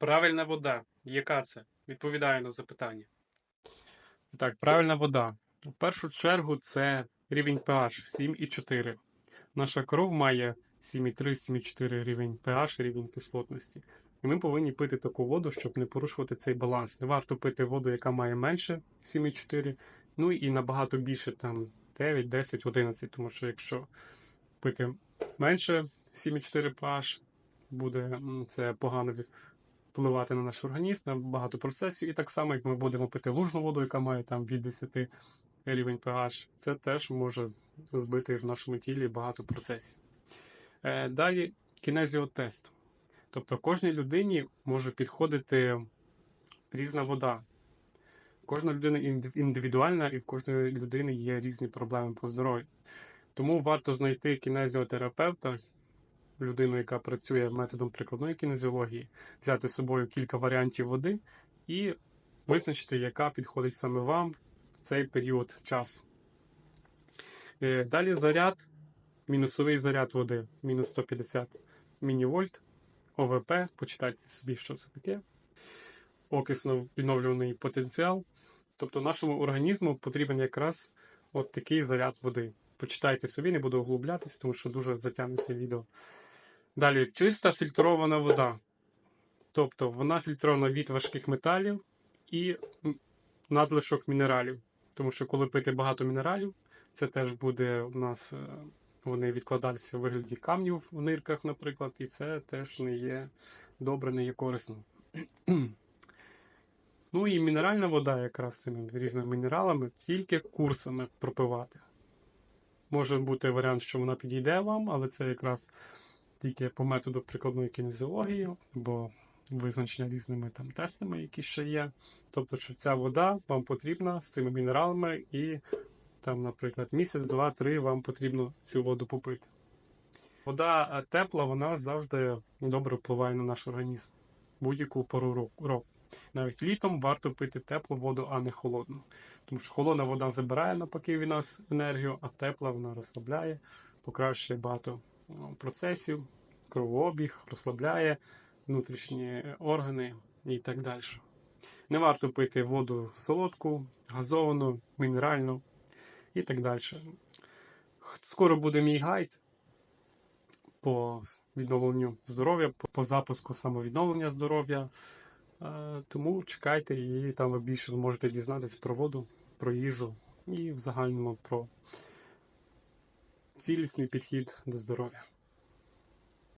Правильна вода. Яка це? Відповідаю на запитання. Так, правильна вода. В першу чергу це рівень pH 7,4. Наша кров має 7,3-7,4 рівень pH, рівень кислотності. І ми повинні пити таку воду, щоб не порушувати цей баланс. Не варто пити воду, яка має менше 7,4, ну і набагато більше там 9, 10, 11, тому що якщо пити менше 7,4 pH, буде це погано впливати на наш організм, на багато процесів. І так само, як ми будемо пити лужну воду, яка має там від 10 рівень pH, це теж може збити в нашому тілі багато процесів. Е, Далі кінезіотест. Тобто кожній людині може підходити різна вода. Кожна людина індивідуальна, і в кожної людини є різні проблеми по здоров'ю. Тому варто знайти кінезіотерапевта, людину, яка працює методом прикладної кінезіології, взяти з собою кілька варіантів води і визначити, яка підходить саме вам в цей період часу. Е, Далі заряд, мінусовий заряд води, мінус 150 мінівольт, ОВП, почитайте собі, що це таке. Окисно відновлюваний потенціал. Тобто нашому організму потрібен якраз от такий заряд води. Почитайте собі, не буду углублятися, тому що дуже затягнеться відео. Далі чиста фільтрована вода. Тобто вона фільтрована від важких металів і надлишок мінералів. Тому що коли пити багато мінералів, це теж буде у нас, е, вони відкладатися в вигляді камнів в нирках, наприклад, і це теж не є добре, не є корисно. Ну і мінеральна вода, якраз цими різними мінералами, тільки курсами пропивати. Може бути варіант, що вона підійде вам, але це якраз тільки по методу прикладної кінезіології, або визначення різними там тестами, які ще є. Тобто, що ця вода вам потрібна з цими мінералами, і там, наприклад, місяць, два, три вам потрібно цю воду попити. Вода е, тепла, вона завжди добре впливає на наш організм будь-яку пору року. Навіть літом варто пити теплу воду, а не холодну. Тому що холодна вода забирає навпаки від нас енергію, а тепла вона розслабляє, покращує багато процесів, кровообіг, розслабляє внутрішні органи і так далі. Не варто пити воду солодку, газовану, мінеральну і так далі. Скоро буде мій гайд по відновленню здоров'я, по- по запуску самовідновлення здоров'я. Е, Тому чекайте, і там ви більше можете дізнатися про воду, про їжу і в загальному про цілісний підхід до здоров'я.